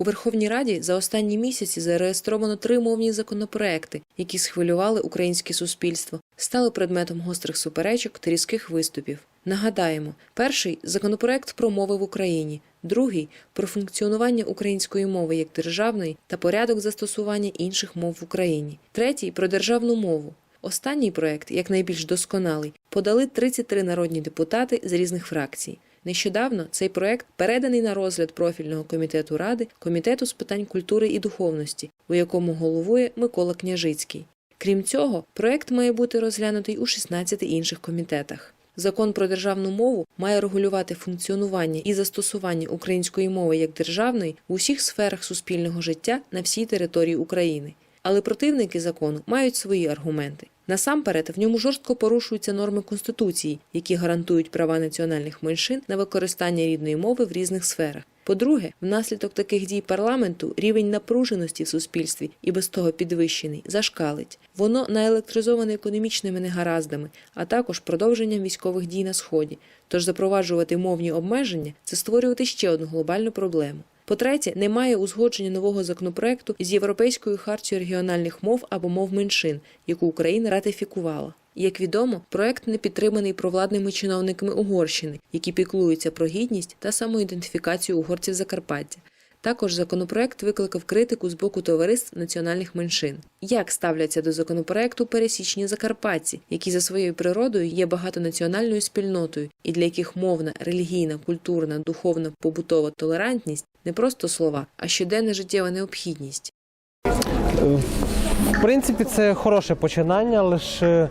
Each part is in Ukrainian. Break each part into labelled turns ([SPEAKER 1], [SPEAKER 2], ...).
[SPEAKER 1] У Верховній Раді за останні місяці зареєстровано три мовні законопроекти, які схвилювали українське суспільство, стали предметом гострих суперечок та різких виступів. Нагадаємо, перший законопроект про мови в Україні, другий про функціонування української мови як державної та порядок застосування інших мов в Україні, третій про державну мову. Останній проект, як найбільш досконалий, подали 33 народні депутати з різних фракцій. Нещодавно цей проект переданий на розгляд профільного комітету ради комітету з питань культури і духовності, у якому головує Микола Княжицький. Крім цього, проект має бути розглянутий у 16 інших комітетах. Закон про державну мову має регулювати функціонування і застосування української мови як державної в усіх сферах суспільного життя на всій території України. Але противники закону мають свої аргументи. Насамперед, в ньому жорстко порушуються норми Конституції, які гарантують права національних меншин на використання рідної мови в різних сферах. По-друге, внаслідок таких дій парламенту рівень напруженості в суспільстві і без того підвищений зашкалить. Воно наелектризоване економічними негараздами, а також продовженням військових дій на сході. Тож запроваджувати мовні обмеження це створювати ще одну глобальну проблему. По-третє, немає узгодження нового законопроекту з Європейською хартією регіональних мов або мов меншин, яку Україна ратифікувала. Як відомо, проект не підтриманий провладними чиновниками Угорщини, які піклуються про гідність та самоідентифікацію угорців Закарпаття. Також законопроект викликав критику з боку товариств національних меншин. Як ставляться до законопроекту пересічні закарпатці, які за своєю природою є багатонаціональною спільнотою, і для яких мовна, релігійна, культурна, духовна, побутова толерантність не просто слова, а щоденна життєва необхідність.
[SPEAKER 2] В принципі, це хороше починання, лише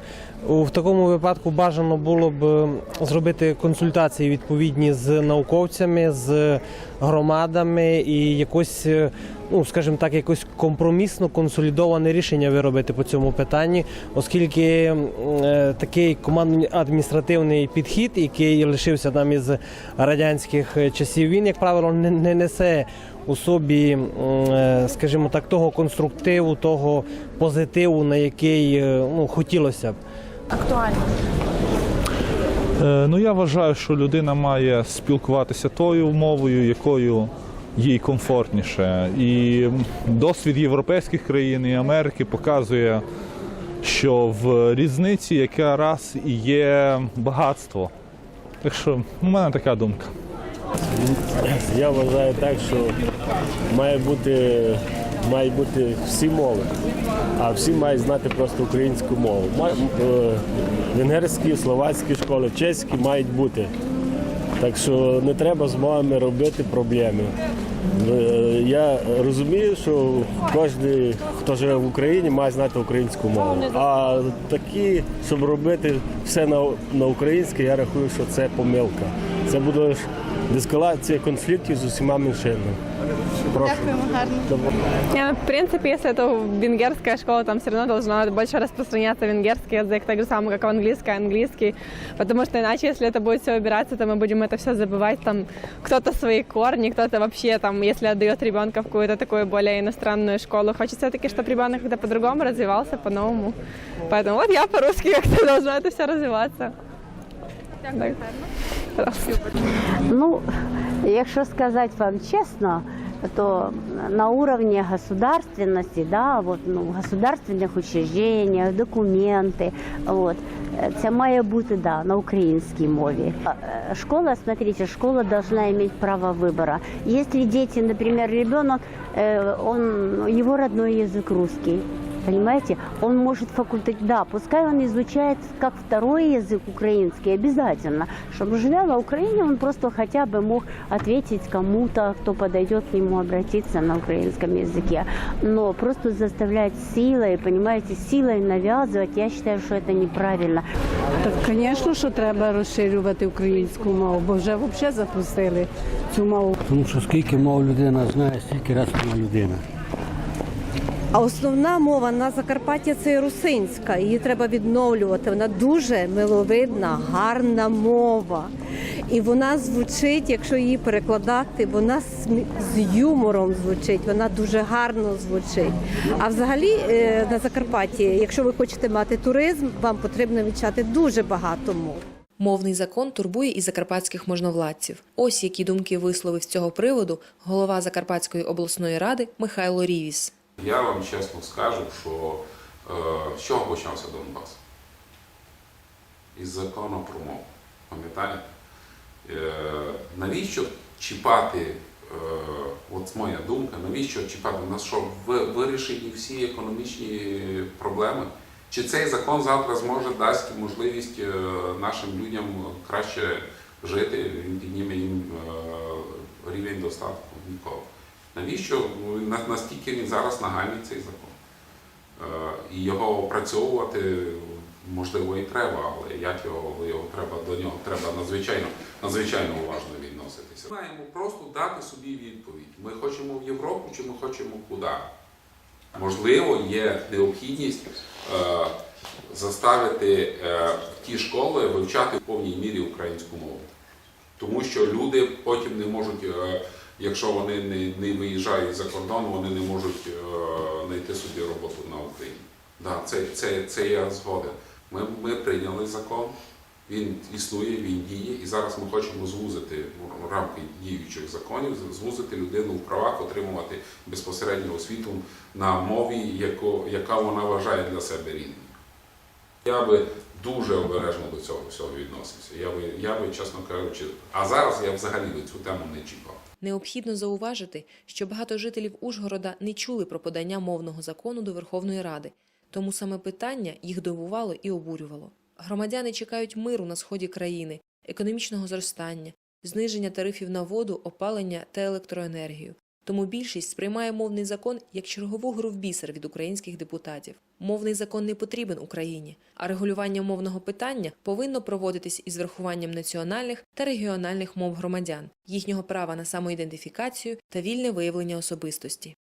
[SPEAKER 2] в такому випадку бажано було б е, зробити консультації відповідні з науковцями, з громадами і якось, е, ну скажімо так, якось компромісно консолідоване рішення виробити по цьому питанні, оскільки е, такий командно-адміністративний підхід, який лишився нам із радянських часів, він, як правило, не, не несе у собі, е, скажімо так, того конструктиву, того позитиву, на який е, ну, хотілося б.
[SPEAKER 3] актуально?
[SPEAKER 4] Ну я вважаю, що людина має спілкуватися тою мовою, якою їй комфортніше. І досвід європейських країн і Америки показує, що в різниці якраз і є багатство. Так що у мене така думка.
[SPEAKER 5] Я вважаю так, що має бути, мають бути всі мови, а всі мають знати просто українську мову. Е, Венгерські, словацькі школи, чеські мають бути. Так що не треба з мовами робити проблеми. Е, Я розумію, що кожен, хто живе в Україні, має знати українську мову. А такі, щоб робити все на, на українське, я рахую, що це помилка. Це буде дескалація конфліктів з усіма меншинами. Прошу.
[SPEAKER 3] Дякуємо гарно.
[SPEAKER 6] Не, ну, в принципе, если это венгерская школа, там все равно должно больше распространяться венгерский язык, так же самое, как в английский, английский. Потому что иначе, если это будет все убираться, то мы будем это все забывать. Там кто-то свои корни, кто-то вообще, там, если отдает ребенка в какую-то такую более иностранную школу, хочется все-таки, чтобы ребенок как-то по-другому развивался, по-новому. Поэтому вот я по-русски как-то должна это все развиваться. Так. Пожалуйста.
[SPEAKER 7] Ну, якщо сказать вам честно, то на уровне государственности, да, вот, ну, в государственных учреждениях, документи, вот, е, це має бути да, на українській мові. Е, Школа, смотрите, школа должна иметь право выбора. Если дети, например, ребенок, э, он, его родной язык русский, Понимаете, он может факультатив, да, пускай он изучает как второй язык украинский, обязательно. Чтобы живя на Украине, он просто хотя бы мог ответить кому-то, кто подойдет к нему, обратиться на украинском языке. Но просто заставлять силой, понимаете, силой навязывать, я считаю, что это неправильно.
[SPEAKER 8] Так, звісно, що треба розширювати українську мову, бо вже взагалі запустили цю мову.
[SPEAKER 9] Тому що скільки мов людина знає, стільки раз вона людина.
[SPEAKER 10] А основна мова на Закарпатті це русинська. Її треба відновлювати. Вона дуже миловидна, гарна мова. І вона звучить, якщо її перекладати, вона з юмором звучить, вона дуже гарно звучить. А взагалі е, на Закарпатті, якщо ви хочете мати туризм, вам потрібно вивчати дуже багато мов.
[SPEAKER 1] Мовний закон турбує і закарпатських можновладців. Ось які думки висловив з цього приводу голова Закарпатської обласної ради Михайло Рівіс.
[SPEAKER 3] Я вам чесно скажу, що е, з чого почався Донбас? Із закону про мову. Пам'ятаєте? Е, навіщо чіпати, е, от моя думка, навіщо чіпати У нас що ви- вирішені всі економічні проблеми? Чи цей закон завтра зможе дасть можливість е, нашим людям краще жити, він підніме їм е, рівень достатку? Ніколи. Навіщо Ну, настільки він зараз нагальний цей закон? Е, І його опрацьовувати можливо і треба, але як його, його треба до нього треба надзвичайно, надзвичайно уважно відноситися. Ми маємо просто дати собі відповідь. Ми хочемо в Європу чи ми хочемо куди? Можливо, є необхідність е, заставити е, ті школи вивчати в повній мірі українську мову. Тому що люди потім не можуть, е, якщо вони не, не виїжджають за кордон, вони не можуть е, знайти собі роботу на Україні. Да, це, це, це я згоден. Ми, ми прийняли закон, він існує, він діє, і зараз ми хочемо звузити в рамки діючих законів, звузити людину в правах отримувати безпосередньо освіту на мові, яку, яка вона вважає для себе рідною. Я би дуже обережно до цього всього відносився. Я би, я би, чесно кажучи, а зараз я взагалі би цю тему не чіпав.
[SPEAKER 1] Необхідно зауважити, що багато жителів Ужгорода не чули про подання мовного закону до Верховної Ради, тому саме питання їх дивувало і обурювало. Громадяни чекають миру на сході країни, економічного зростання, зниження тарифів на воду, опалення та електроенергію. Тому більшість сприймає мовний закон як чергову гру в бісер від українських депутатів. Мовний закон не потрібен Україні, а регулювання мовного питання повинно проводитись із врахуванням національних та регіональних мов громадян, їхнього права на самоідентифікацію та вільне виявлення особистості.